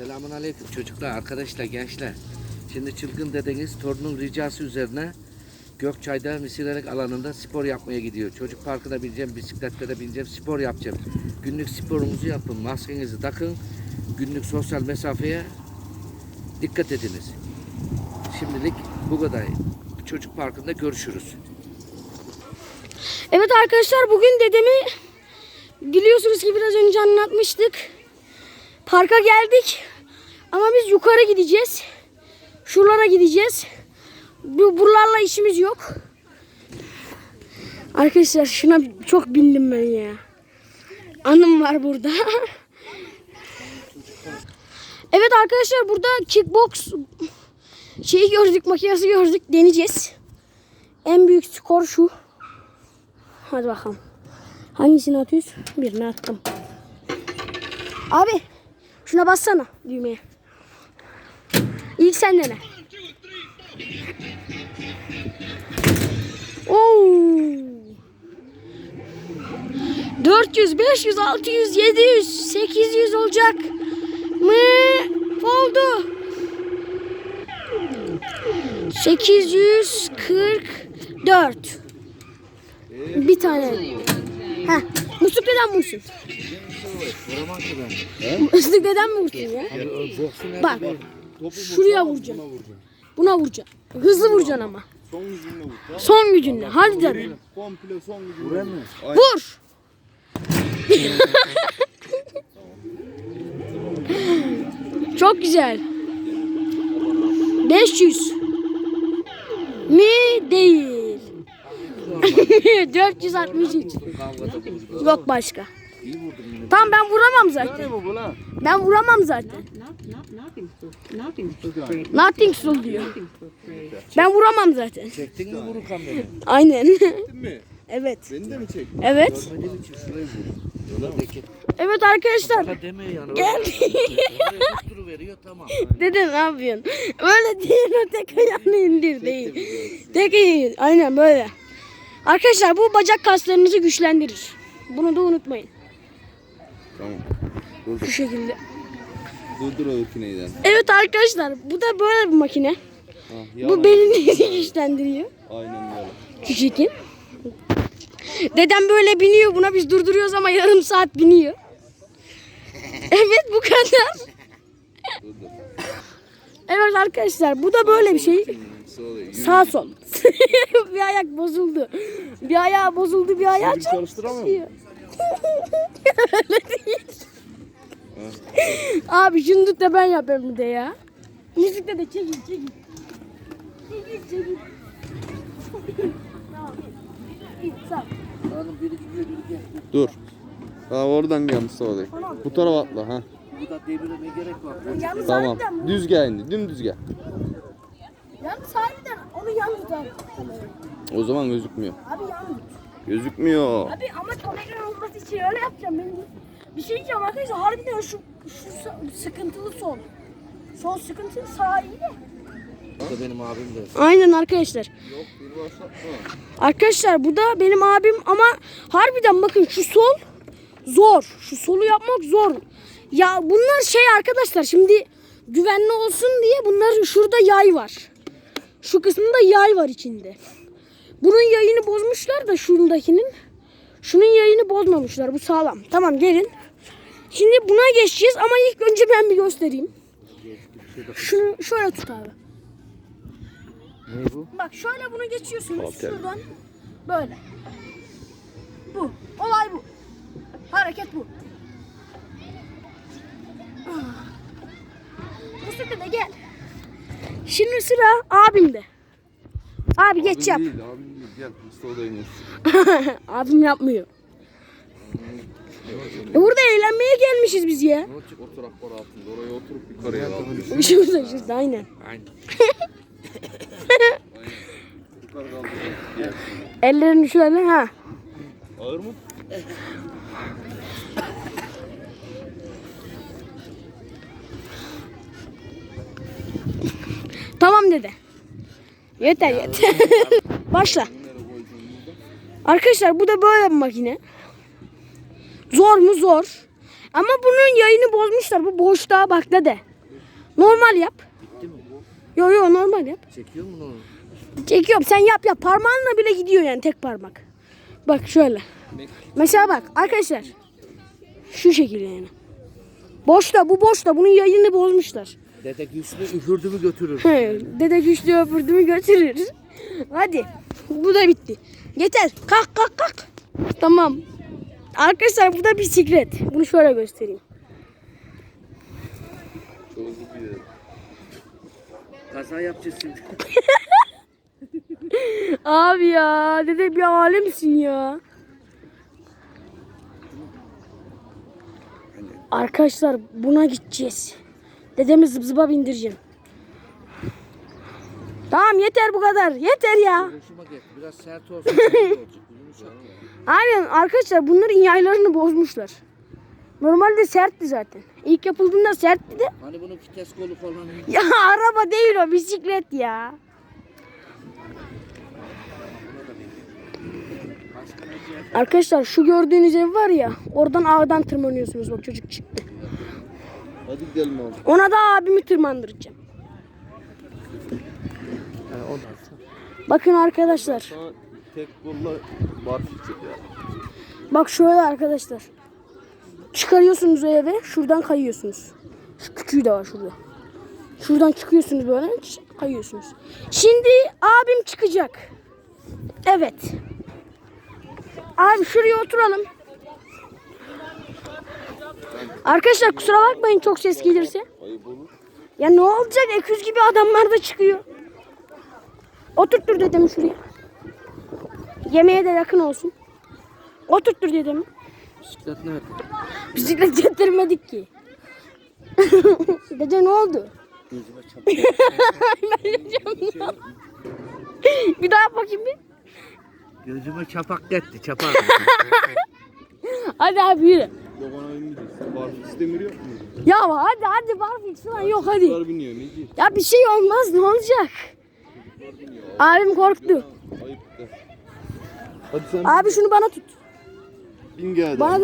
Selamun aleyküm çocuklar, arkadaşlar, gençler. Şimdi çılgın dedeniz torunun ricası üzerine Gökçay'da Misilerek alanında spor yapmaya gidiyor. Çocuk parkına bineceğim, bisikletlere bineceğim, spor yapacağım. Günlük sporunuzu yapın, maskenizi takın. Günlük sosyal mesafeye dikkat ediniz. Şimdilik bu kadar. Çocuk parkında görüşürüz. Evet arkadaşlar bugün dedemi biliyorsunuz ki biraz önce anlatmıştık. Parka geldik. Ama biz yukarı gideceğiz. Şuralara gideceğiz. Bu buralarla işimiz yok. Arkadaşlar şuna çok bindim ben ya. Anım var burada. evet arkadaşlar burada kickbox şeyi gördük, makinesi gördük. Deneyeceğiz. En büyük skor şu. Hadi bakalım. Hangisini atıyoruz? Birini attım. Abi şuna bassana düğmeye. İlk sen dene. Oo. 400, 500, 600, 700, 800 olacak mı? Oldu. 844. Bir tane. Ha, musluk neden? Musluk neden mi vursun ya? Bak, şuraya vuracaksın. Buna vuracaksın. Hızlı vuracaksın ama. Son gücünle vur. tamam? Son gücünle. Hadi canım. Komple son gücünle vur. Vur. Çok güzel. 500 mi değil. 463. Yok başka. Tamam ben vuramam zaten. Ne bu lan? Ben vuramam zaten. Not, not, nothing's so, nothing's so great. Nothing soul diyor. Nothing's so great. Ben vuramam zaten. Çektin mi vuru kamerayı? Aynen. Çektin mi? evet. Beni de mi çektin? Evet. Görmediğim için şurayı vur. Yola peki. Evet arkadaşlar. Ha deme yani. Gel. Oraya veriyor tamam. Dede ne yapıyorsun? Öyle değil o tek ayağını indir değil. Tek ayağını aynen böyle. Arkadaşlar bu bacak kaslarınızı güçlendirir. Bunu da unutmayın. Tamam. Dur Bu dur. şekilde. Dur dur o neyden? Evet arkadaşlar bu da böyle bir makine. Ha, Bu belinizi güçlendiriyor. Aynen öyle. Şu şekil. Dedem böyle biniyor buna biz durduruyoruz ama yarım saat biniyor. Evet bu kadar. Evet arkadaşlar bu da böyle bir şey. Sağ sol. bir ayak bozuldu. Bir ayağı bozuldu bir ayağı çalışıyor. Öyle değil. Abi şunu da ben yapayım bir de ya. Müzikte de çekin çekin. Çekin çekin. Dur. Ha oradan gel Mustafa Bey. Bu tarafa atla ha. Bu da devire ne gerek var? Yalnız Tamam. harbiden bu- Düz gel indi. Dümdüz gel. Yalnız harbiden onu yan. O zaman gözükmüyor. Abi yan. Gözükmüyor. Abi ama kamera olması için öyle yapacağım. Ben bir şey diyeceğim arkadaşlar. Harbiden şu, şu sıkıntılı sol. Sol sıkıntılı sağ iyi de. Bu da benim abim de. Aynen arkadaşlar. Yok bir başlatma. Arkadaşlar bu da benim abim ama harbiden bakın şu sol zor. Şu solu yapmak zor. Ya bunlar şey arkadaşlar şimdi güvenli olsun diye bunların şurada yay var. Şu kısmında yay var içinde. Bunun yayını bozmuşlar da şundakinin. Şunun yayını bozmamışlar. Bu sağlam. Tamam gelin. Şimdi buna geçeceğiz ama ilk önce ben bir göstereyim. Şunu şöyle tut abi. Ne bu? Bak şöyle bunu geçiyorsunuz Aferin. şuradan böyle. Bu. Olay bu. Hareket bu. Ah. Bu sefer de gel. Şimdi sıra abimde. Abi geç yap. Abim değil abim. Gel da iner. Abim yapmıyor. E burada eğlenmeye gelmişiz biz ya. Ne olacak o altında. Oraya oturup yukarıya al. Şurada şurada aynen. Aynen. Yukarı kaldır. Gel. Ellerini şöyle ha. Ağır mı? Tamam dede. Yeter yeter. Başla. Arkadaşlar bu da böyle bir makine. Zor mu zor. Ama bunun yayını bozmuşlar. Bu boşluğa bak dede. Normal yap. Yo yo normal yap. Çekiyor mu onu? Çekiyorum sen yap yap. Parmağınla bile gidiyor yani tek parmak. Bak şöyle. Mesela bak arkadaşlar. Şu şekilde yani. Boşta bu boşta. Bunun yayını bozmuşlar. Dede güçlü üfürdümü götürür. He, Dede güçlü öpürdüğümü götürür. Hadi. Bu da bitti. Yeter. Kalk kalk kalk. Tamam. Arkadaşlar bu da bisiklet. Bunu şöyle göstereyim. Kaza yapacağız şimdi. Abi ya dede bir alemsin ya. Arkadaşlar buna gideceğiz. Dedemi zıp zıba bindireceğim. Tamam yeter bu kadar. Yeter ya. Biraz sert olsun. sert olacak. Yumuşak. Aynen arkadaşlar bunların yaylarını bozmuşlar. Normalde sertti zaten. İlk yapıldığında sertti de. Hani bunun vites kolu falan. Ya araba değil o bisiklet ya. Arkadaşlar şu gördüğünüz ev var ya oradan ağdan tırmanıyorsunuz bak çocuk çıktı. Hadi gidelim abi. Ona da abimi tırmandıracağım. Bakın arkadaşlar. Sana tek kolla. Bak şöyle arkadaşlar. Çıkarıyorsunuz o eve şuradan kayıyorsunuz. Şu küçüğü de var şurada. Şuradan çıkıyorsunuz böyle kayıyorsunuz. Şimdi abim çıkacak. Evet. Abi şuraya oturalım. Arkadaşlar kusura bakmayın çok ses gelirse. Ya ne olacak? Eküz gibi adamlar da çıkıyor. Oturttur dedemi şuraya. Yemeğe de yakın olsun. Oturttur dedemi. Bisiklet nerede? Bisiklet getirmedik ki. Dede ne oldu? Gözüme çarptı. Bir daha bakayım bir. Gözüme çapak etti. Çapak. Hadi abi yürü. Yok ona mu? Ya hadi hadi barfix falan yok hadi. Bunlar biniyor ne diyeyim? Ya bir şey olmaz ne olacak? Abim korktu. Ayıp da. Hadi sen Abi şunu bana tut. bin gel. Bana